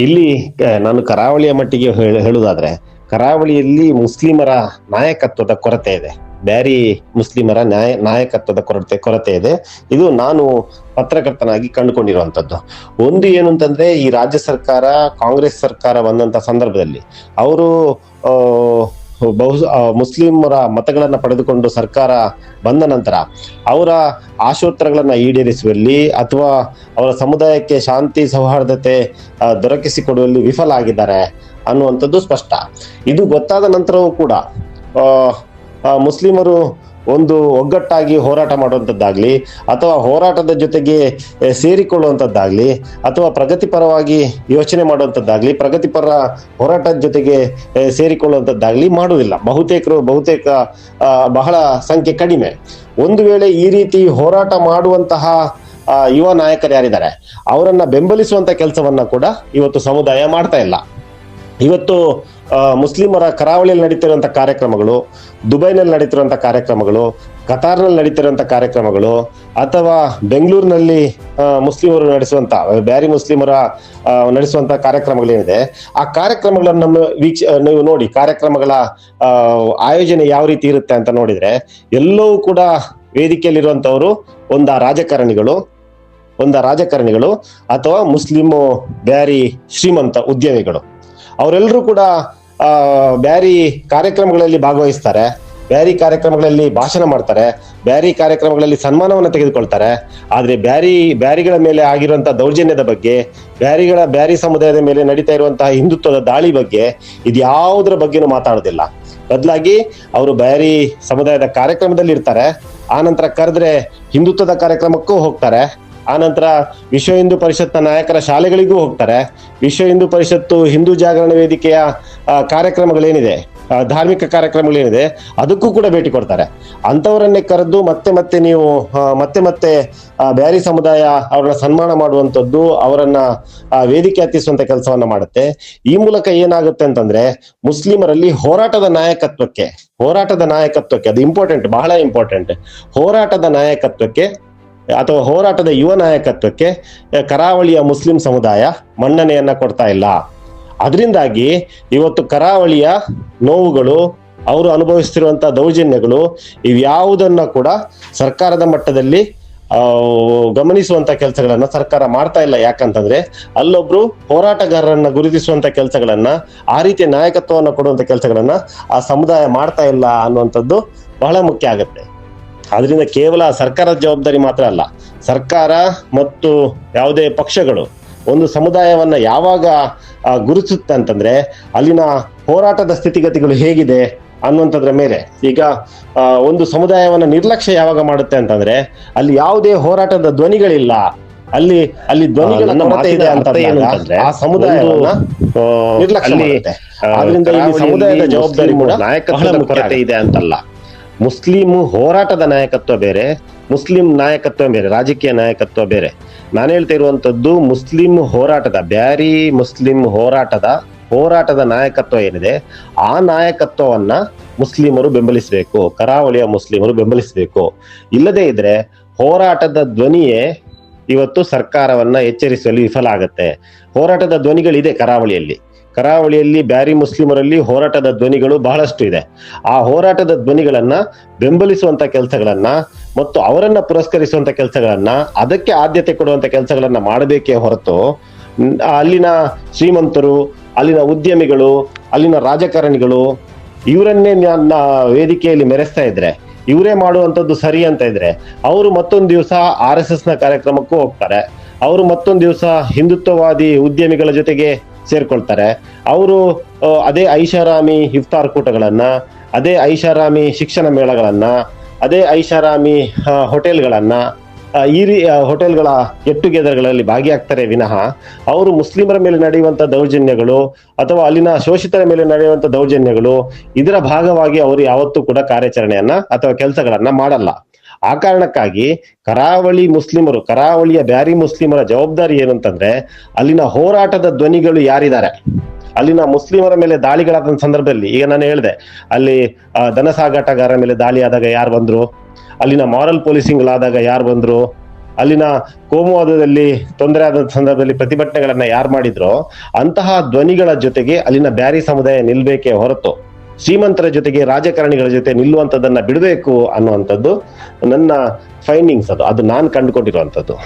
ಇಲ್ಲಿ ನಾನು ಕರಾವಳಿಯ ಮಟ್ಟಿಗೆ ಹೇಳ- ಹೇಳುವುದಾದ್ರೆ ಕರಾವಳಿಯಲ್ಲಿ ಮುಸ್ಲಿಮರ ನಾಯಕತ್ವದ ಕೊರತೆ ಇದೆ. ಬ್ಯಾರಿ ಮುಸ್ಲಿಮರ ನ್ಯಾಯ, ನಾಯಕತ್ವದ ಕೊರತೆ ಕೊರತೆ ಇದೆ. ಇದು ನಾನು ಪತ್ರಕರ್ತನಾಗಿ ಕಂಡುಕೊಂಡಿರುವಂಥದ್ದು. ಒಂದು ಏನು ಅಂತಂದ್ರೆ ಈ ರಾಜ್ಯ ಸರ್ಕಾರ, ಕಾಂಗ್ರೆಸ್ ಸರ್ಕಾರ ಬಂದಂತ ಸಂದರ್ಭದಲ್ಲಿ, ಅವರು ಬಹು ಮುಸ್ಲಿಮರ ಮತಗಳನ್ನು ಪಡೆದುಕೊಂಡು ಸರ್ಕಾರ ಬಂದ ನಂತರ ಅವರ ಆಶೋತ್ತರಗಳನ್ನು ಈಡೇರಿಸುವಲ್ಲಿ ಅಥವಾ ಅವರ ಸಮುದಾಯಕ್ಕೆ ಶಾಂತಿ, ಸೌಹಾರ್ದತೆ ದೊರಕಿಸಿಕೊಡುವಲ್ಲಿ ವಿಫಲ ಆಗಿದ್ದಾರೆ ಅನ್ನುವಂಥದ್ದು ಸ್ಪಷ್ಟ. ಇದು ಗೊತ್ತಾದ ನಂತರವೂ ಕೂಡ ಮುಸ್ಲಿಮರು ಒಂದು ಒಗ್ಗಟ್ಟಾಗಿ ಹೋರಾಟ ಮಾಡುವಂಥದ್ದಾಗಲಿ, ಅಥವಾ ಹೋರಾಟದ ಜೊತೆಗೆ ಸೇರಿಕೊಳ್ಳುವಂಥದ್ದಾಗಲಿ, ಅಥವಾ ಪ್ರಗತಿಪರವಾಗಿ ಯೋಚನೆ ಮಾಡುವಂಥದ್ದಾಗಲಿ, ಪ್ರಗತಿಪರ ಹೋರಾಟದ ಜೊತೆಗೆ ಸೇರಿಕೊಳ್ಳುವಂಥದ್ದಾಗಲಿ ಮಾಡುವುದಿಲ್ಲ. ಬಹುತೇಕರು, ಬಹುತೇಕ ಬಹಳ ಸಂಖ್ಯೆ ಕಡಿಮೆ. ಒಂದು ವೇಳೆ ಈ ರೀತಿ ಹೋರಾಟ ಮಾಡುವಂತಹ ಯುವ ನಾಯಕರು ಯಾರಿದ್ದಾರೆ, ಅವರನ್ನ ಬೆಂಬಲಿಸುವಂತ ಕೆಲಸವನ್ನ ಕೂಡ ಇವತ್ತು ಸಮುದಾಯ ಮಾಡ್ತಾ ಇಲ್ಲ. ಇವತ್ತು ಮುಸ್ಲಿಮರ ಕರಾವಳಿಯಲ್ಲಿ ನಡೀತಿರುವಂತ ಕಾರ್ಯಕ್ರಮಗಳು, ದುಬೈನಲ್ಲಿ ನಡೀತಿರುವಂತ ಕಾರ್ಯಕ್ರಮಗಳು ಕತಾರ್ನಲ್ಲಿ ನಡೀತಿರುವಂತ ಕಾರ್ಯಕ್ರಮಗಳು, ಅಥವಾ ಬೆಂಗಳೂರಿನಲ್ಲಿ ಮುಸ್ಲಿಮರು ನಡೆಸುವಂತ ಬ್ಯಾರಿ ಮುಸ್ಲಿಮರ ನಡೆಸುವಂಥ ಕಾರ್ಯಕ್ರಮಗಳೇನಿದೆ, ಆ ಕಾರ್ಯಕ್ರಮಗಳನ್ನು ನಮ್ಮ ವೀಕ್ಷ ನೀವು ನೋಡಿ, ಕಾರ್ಯಕ್ರಮಗಳ ಆಯೋಜನೆ ಯಾವ ರೀತಿ ಇರುತ್ತೆ ಅಂತ ನೋಡಿದ್ರೆ, ಎಲ್ಲವೂ ಕೂಡ ವೇದಿಕೆಯಲ್ಲಿರುವಂಥವರು ಒಂದ ರಾಜಕಾರಣಿಗಳು ಒಂದ ರಾಜಕಾರಣಿಗಳು, ಅಥವಾ ಮುಸ್ಲಿಮು ಬ್ಯಾರಿ ಶ್ರೀಮಂತ ಉದ್ಯಮಿಗಳು. ಅವರೆಲ್ಲರೂ ಕೂಡ ಬ್ಯಾರಿ ಕಾರ್ಯಕ್ರಮಗಳಲ್ಲಿ ಭಾಗವಹಿಸ್ತಾರೆ. ಬ್ಯಾರಿ ಕಾರ್ಯಕ್ರಮಗಳಲ್ಲಿ ಭಾಷಣ ಮಾಡ್ತಾರೆ. ಬ್ಯಾರಿ ಕಾರ್ಯಕ್ರಮಗಳಲ್ಲಿ ಸನ್ಮಾನವನ್ನು ತೆಗೆದುಕೊಳ್ತಾರೆ. ಆದರೆ ಬ್ಯಾರಿ, ಬ್ಯಾರಿಗಳ ಮೇಲೆ ಆಗಿರುವಂಥ ದೌರ್ಜನ್ಯದ ಬಗ್ಗೆ, ಬ್ಯಾರಿಗಳ, ಬ್ಯಾರಿ ಸಮುದಾಯದ ಮೇಲೆ ನಡೀತಾ ಇರುವಂತಹ ಹಿಂದುತ್ವದ ದಾಳಿ ಬಗ್ಗೆ ಇದ್ಯಾವುದರ ಬಗ್ಗೆನೂ ಮಾತಾಡೋದಿಲ್ಲ. ಬದಲಾಗಿ ಅವರು ಬ್ಯಾರಿ ಸಮುದಾಯದ ಕಾರ್ಯಕ್ರಮದಲ್ಲಿ ಇರ್ತಾರೆ. ಆ ನಂತರ ಕರೆದ್ರೆ ಹಿಂದುತ್ವದ ಕಾರ್ಯಕ್ರಮಕ್ಕೂ ಹೋಗ್ತಾರೆ. ಆನಂತರ ವಿಶ್ವ ಹಿಂದೂ ಪರಿಷತ್ನ ನಾಯಕರ ಶಾಲೆಗಳಿಗೂ ಹೋಗ್ತಾರೆ. ವಿಶ್ವ ಹಿಂದೂ ಪರಿಷತ್ತು ಹಿಂದೂ ಜಾಗರಣ ವೇದಿಕೆಯ ಕಾರ್ಯಕ್ರಮಗಳೇನಿದೆ ಧಾರ್ಮಿಕ ಕಾರ್ಯಕ್ರಮಗಳೇನಿದೆ, ಅದಕ್ಕೂ ಕೂಡ ಭೇಟಿ ಕೊಡ್ತಾರೆ. ಅಂಥವರನ್ನೇ ಕರೆದು ಮತ್ತೆ ಮತ್ತೆ ನೀವು ಮತ್ತೆ ಮತ್ತೆ ಬ್ಯಾರಿ ಸಮುದಾಯ ಅವರನ್ನ ಸನ್ಮಾನ ಮಾಡುವಂಥದ್ದು ಅವರನ್ನ ವೇದಿಕೆ ಹತ್ತಿಸುವಂತ ಕೆಲಸವನ್ನ ಮಾಡುತ್ತೆ. ಈ ಮೂಲಕ ಏನಾಗುತ್ತೆ ಅಂತಂದ್ರೆ ಮುಸ್ಲಿಮರಲ್ಲಿ ಹೋರಾಟದ ನಾಯಕತ್ವಕ್ಕೆ ಹೋರಾಟದ ನಾಯಕತ್ವಕ್ಕೆ, ಅದು ಇಂಪಾರ್ಟೆಂಟ್ ಬಹಳ ಇಂಪಾರ್ಟೆಂಟ್ ಹೋರಾಟದ ನಾಯಕತ್ವಕ್ಕೆ ಅಥವಾ ಹೋರಾಟದ ಯುವ ನಾಯಕತ್ವಕ್ಕೆ ಕರಾವಳಿಯ ಮುಸ್ಲಿಂ ಸಮುದಾಯ ಮನ್ನಣೆಯನ್ನ ಕೊಡ್ತಾ ಇಲ್ಲ. ಅದರಿಂದಾಗಿ ಇವತ್ತು ಕರಾವಳಿಯ ನೋವುಗಳು, ಅವರು ಅನುಭವಿಸ್ತಿರುವಂತಹ ದೌರ್ಜನ್ಯಗಳು ಇವ್ಯಾವುದನ್ನ ಕೂಡ ಸರ್ಕಾರದ ಮಟ್ಟದಲ್ಲಿ ಗಮನಿಸುವಂತ ಕೆಲಸಗಳನ್ನ ಸರ್ಕಾರ ಮಾಡ್ತಾ ಇಲ್ಲ. ಯಾಕಂತಂದ್ರೆ ಅಲ್ಲೊಬ್ರು ಹೋರಾಟಗಾರರನ್ನ ಗುರುತಿಸುವಂತ ಕೆಲಸಗಳನ್ನ, ಆ ರೀತಿಯ ನಾಯಕತ್ವವನ್ನು ಕೊಡುವಂತ ಕೆಲಸಗಳನ್ನ ಆ ಸಮುದಾಯ ಮಾಡ್ತಾ ಇಲ್ಲ ಅನ್ನುವಂಥದ್ದು ಬಹಳ ಮುಖ್ಯ ಆಗುತ್ತೆ. ಆದ್ರಿಂದ ಕೇವಲ ಸರ್ಕಾರದ ಜವಾಬ್ದಾರಿ ಮಾತ್ರ ಅಲ್ಲ ಸರ್ಕಾರ ಮತ್ತು ಯಾವುದೇ ಪಕ್ಷಗಳು ಒಂದು ಸಮುದಾಯವನ್ನ ಯಾವಾಗ ಗುರುತಿಸುತ್ತೆ ಅಂತಂದ್ರೆ ಅಲ್ಲಿನ ಹೋರಾಟದ ಸ್ಥಿತಿಗತಿಗಳು ಹೇಗಿದೆ ಅನ್ನುವಂಥದ್ರ ಮೇಲೆ ಈಗ ಒಂದು ಸಮುದಾಯವನ್ನ ನಿರ್ಲಕ್ಷ್ಯ ಯಾವಾಗ ಮಾಡುತ್ತೆ ಅಂತಂದ್ರೆ ಅಲ್ಲಿ ಯಾವುದೇ ಹೋರಾಟದ ಧ್ವನಿಗಳಿಲ್ಲ ಅಲ್ಲಿ ಅಲ್ಲಿ ಧ್ವನಿಗಳ ಕೊರತೆ ಇದೆ ಅಂತ ಅಂತಂದ್ರೆ, ಆ ಸಮುದಾಯವನ್ನ ನಿರ್ಲಕ್ಷ್ಯ ಮಾಡುತ್ತೆ. ಆದ್ರಿಂದ ಸಮುದಾಯದ ಜವಾಬ್ದಾರಿ ಕೂಡ ನಾಯಕತ್ವದ ಕೊರತೆ. ಇದೆ ಅಂತಲ್ಲ ಮುಸ್ಲಿಂ ಹೋರಾಟದ ನಾಯಕತ್ವ ಬೇರೆ, ಮುಸ್ಲಿಂ ನಾಯಕತ್ವ ಬೇರೆ, ರಾಜಕೀಯ ನಾಯಕತ್ವ ಬೇರೆ. ನಾನು ಹೇಳ್ತಾ ಇರುವಂಥದ್ದು ಮುಸ್ಲಿಂ ಹೋರಾಟದ, ಬ್ಯಾರಿ ಮುಸ್ಲಿಂ ಹೋರಾಟದ ಹೋರಾಟದ ನಾಯಕತ್ವ ಏನಿದೆ, ಆ ನಾಯಕತ್ವವನ್ನ ಮುಸ್ಲಿಮರು ಬೆಂಬಲಿಸಬೇಕು, ಕರಾವಳಿಯ ಮುಸ್ಲಿಮರು ಬೆಂಬಲಿಸಬೇಕು. ಇಲ್ಲದೇ ಇದ್ರೆ ಹೋರಾಟದ ಧ್ವನಿಯೇ ಇವತ್ತು ಸರ್ಕಾರವನ್ನ ಎಚ್ಚರಿಸುವಲ್ಲಿ ವಿಫಲ ಆಗುತ್ತೆ. ಹೋರಾಟದ ಧ್ವನಿಗಳಿದೆ ಕರಾವಳಿಯಲ್ಲಿ. ಕರಾವಳಿಯಲ್ಲಿ ಬ್ಯಾರಿ ಮುಸ್ಲಿಮರಲ್ಲಿ ಹೋರಾಟದ ಧ್ವನಿಗಳು ಬಹಳಷ್ಟು ಇದೆ. ಆ ಹೋರಾಟದ ಧ್ವನಿಗಳನ್ನ ಬೆಂಬಲಿಸುವಂತ ಕೆಲಸಗಳನ್ನ ಮತ್ತು ಅವರನ್ನ ಪುರಸ್ಕರಿಸುವಂತ ಕೆಲಸಗಳನ್ನ, ಅದಕ್ಕೆ ಆದ್ಯತೆ ಕೊಡುವಂತ ಕೆಲಸಗಳನ್ನ ಮಾಡಬೇಕೇ ಹೊರತು ಅಲ್ಲಿನ ಶ್ರೀಮಂತರು, ಅಲ್ಲಿನ ಉದ್ಯಮಿಗಳು, ಅಲ್ಲಿನ ರಾಜಕಾರಣಿಗಳು, ಇವರನ್ನೇ ನನ್ನ ವೇದಿಕೆಯಲ್ಲಿ ಮೆರೆಸ್ತಾ ಇದ್ರೆ, ಇವರೇ ಮಾಡುವಂಥದ್ದು ಸರಿ ಅಂತ ಇದ್ರೆ, ಅವರು ಮತ್ತೊಂದು ದಿವಸ ಆರ್ ಎಸ್ ಎಸ್ನ ಕಾರ್ಯಕ್ರಮಕ್ಕೂ ಹೋಗ್ತಾರೆ. ಅವರು ಮತ್ತೊಂದು ದಿವಸ ಹಿಂದುತ್ವವಾದಿ ಉದ್ಯಮಿಗಳ ಜೊತೆಗೆ ಸೇರ್ಕೊಳ್ತಾರೆ. ಅವರು ಅದೇ ಐಷಾರಾಮಿ ಇಫ್ತಾರ್ ಕೂಟಗಳನ್ನ, ಅದೇ ಐಷಾರಾಮಿ ಶಿಕ್ಷಣ ಮೇಳಗಳನ್ನ, ಅದೇ ಐಷಾರಾಮಿ ಹೋಟೆಲ್ಗಳನ್ನು ಈ ರೀ ಹೋಟೆಲ್ಗಳ ಗೆಟ್ ಟುಗೆದರ್ಗಳಲ್ಲಿ ಭಾಗಿಯಾಗ್ತಾರೆ ವಿನಃ, ಅವರು ಮುಸ್ಲಿಮರ ಮೇಲೆ ನಡೆಯುವಂತ ದೌರ್ಜನ್ಯಗಳು ಅಥವಾ ಅಲ್ಲಿನ ಶೋಷಿತರ ಮೇಲೆ ನಡೆಯುವಂತ ದೌರ್ಜನ್ಯಗಳು, ಇದರ ಭಾಗವಾಗಿ ಅವರು ಯಾವತ್ತೂ ಕೂಡ ಕಾರ್ಯಾಚರಣೆಯನ್ನ ಅಥವಾ ಕೆಲಸಗಳನ್ನ ಮಾಡಲ್ಲ. ಆ ಕಾರಣಕ್ಕಾಗಿ ಕರಾವಳಿ ಮುಸ್ಲಿಮರು, ಕರಾವಳಿಯ ಬ್ಯಾರಿ ಮುಸ್ಲಿಮರ ಜವಾಬ್ದಾರಿ ಏನು ಅಂತಂದ್ರೆ ಅಲ್ಲಿನ ಹೋರಾಟದ ಧ್ವನಿಗಳು ಯಾರಿದ್ದಾರೆ? ಅಲ್ಲಿನ ಮುಸ್ಲಿಮರ ಮೇಲೆ ದಾಳಿಗಳಾದ ಸಂದರ್ಭದಲ್ಲಿ ಈಗ ನಾನು ಹೇಳಿದೆ, ಅಲ್ಲಿ ಧನ ಸಾಗಾಟಗಾರರ ಮೇಲೆ ದಾಳಿ ಆದಾಗ ಯಾರು ಬಂದ್ರು? ಅಲ್ಲಿನ ಮಾರಲ್ ಪೊಲೀಸಿಂಗ್ ಆದಾಗ ಯಾರು ಬಂದ್ರು? ಅಲ್ಲಿನ ಕೋಮುವಾದದಲ್ಲಿ ತೊಂದರೆ ಆದ ಸಂದರ್ಭದಲ್ಲಿ ಪ್ರತಿಭಟನೆಗಳನ್ನ ಯಾರು ಮಾಡಿದ್ರು ಅಂತಹ ಧ್ವನಿಗಳ ಜೊತೆಗೆ ಅಲ್ಲಿನ ಬ್ಯಾರಿ ಸಮುದಾಯ ನಿಲ್ಬೇಕೇ ಹೊರತು. ಶ್ರೀಮಂತರ ಜೊತೆಗೆ ರಾಜಕಾರಣಿಗಳ ಜೊತೆ ನಿಲ್ಲುವಂಥದ್ದನ್ನು ಬಿಡಬೇಕು ಅನ್ನುವಂಥದ್ದು ನನ್ನ ಫೈಂಡಿಂಗ್ಸ್ ಅದು. ಅದು ನಾನು ಕಂಡುಕೊಂಡಿರುವಂತದ್ದು